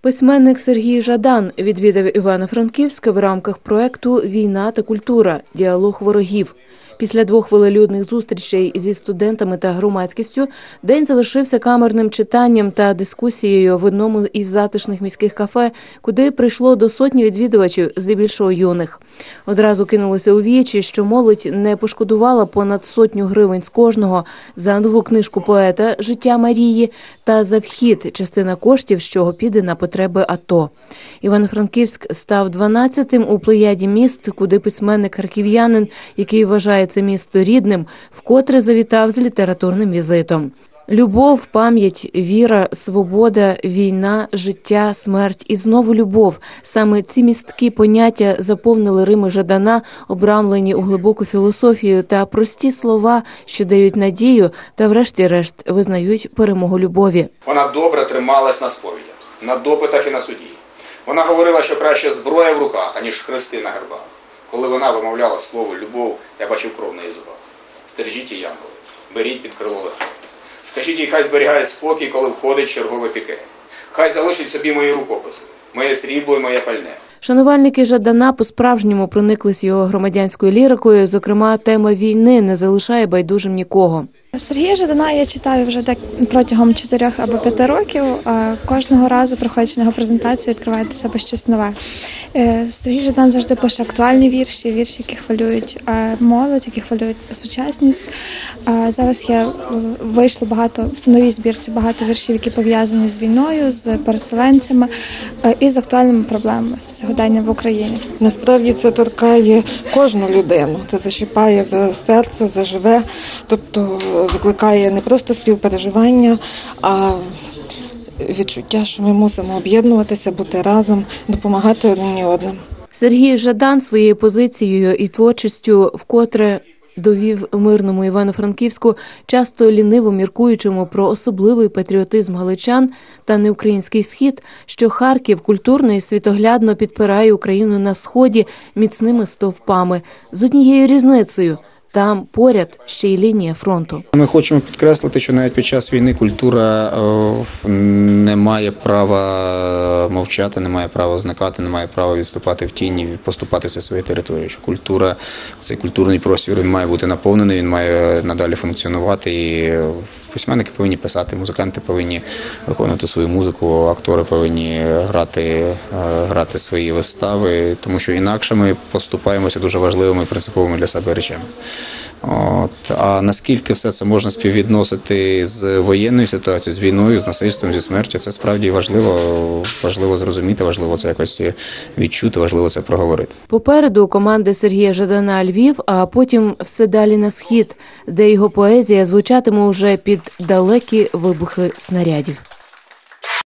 Письменник Сергій Жадан відвідав Івано-Франківське в рамках проекту Війна та культура. Діалог ворогів. Після двох велелюдних зустрічей зі студентами та громадськістю день завершився камерним читанням та дискусією в одному із затишних міських кафе, куди прийшло до сотні відвідувачів, здебільшого юних. Одразу кинулося у вічі, що молодь не пошкодувала понад сотню гривень з кожного за нову книжку поета Життя Марії та за вхід, частина коштів, чого піде на потреби АТО. Івано-Франківськ став 12-тим у плеяді міст, куди письменник харків'янин, який вважає це місто рідним, вкотре завітав з літературним візитом. Любов, пам'ять, віра, свобода, війна, життя, смерть і знову любов. Саме ці місткі поняття заповнили Рими Жадана, обрамлені у глибоку філософію та прості слова, що дають надію та, врешті-решт, визнають перемогу любові. Вона добре трималась на сповідях, на допитах і на суді. Вона говорила, що краще зброя в руках, аніж хрести на гербах. Коли вона вимовляла слово любов, я бачив кров на її зубах. Стережіть її, янголи, беріть під крило легко. Скажіть їй, хай зберігає спокій, коли входить чергове піке. Хай залишить собі мої рукописи, моє срібло і моє пальне. Шанувальники Жадана по-справжньому прониклись його громадянською лірикою. Зокрема, тема війни не залишає байдужим нікого. Сергія Жадана я читаю вже протягом 4 або 5 років. Кожного разу, приходячи на його презентацію, відкриває для себе щось нове. Е, Сергій Жадан завжди пише актуальні вірші, вірші, які хвилюють е, молодь, які хвилюють сучасність. Зараз є е, вийшло багато в новій збірці багато віршів, які пов'язані з війною, з переселенцями і з актуальними проблемами сьогодення в Україні. Насправді це торкає кожну людину. Це зачіпає за серце, заживе, тобто викликає не просто співпереживання, а відчуття, що ми мусимо об'єднуватися, бути разом, допомагати одні одним. Сергій Жадан своєю позицією і творчістю вкотре довів мирному Івано-Франківську, часто ліниво міркуючому про особливий патріотизм галичан та неукраїнський схід, що Харків культурно і світоглядно підпирає Україну на сході міцними стовпами з однією різницею. Там поряд ще й лінія фронту. Ми хочемо підкреслити, що навіть під час війни культура е, не має права мовчати, не має права зникати, не має права відступати в тіні, поступатися своєї території. Що культура, цей культурний простір він має бути наповнений, він має надалі функціонувати. І письменники повинні писати, музиканти повинні виконувати свою музику, актори повинні грати, е, грати свої вистави, тому що інакше ми поступаємося дуже важливими принциповими для себе речами. От а наскільки все це можна співвідносити з воєнною ситуацією, з війною, з насильством, зі смертю, це справді важливо, важливо зрозуміти, важливо це якось відчути, важливо це проговорити. Попереду команди Сергія Жадана Львів, а потім все далі на схід, де його поезія звучатиме уже під далекі вибухи снарядів.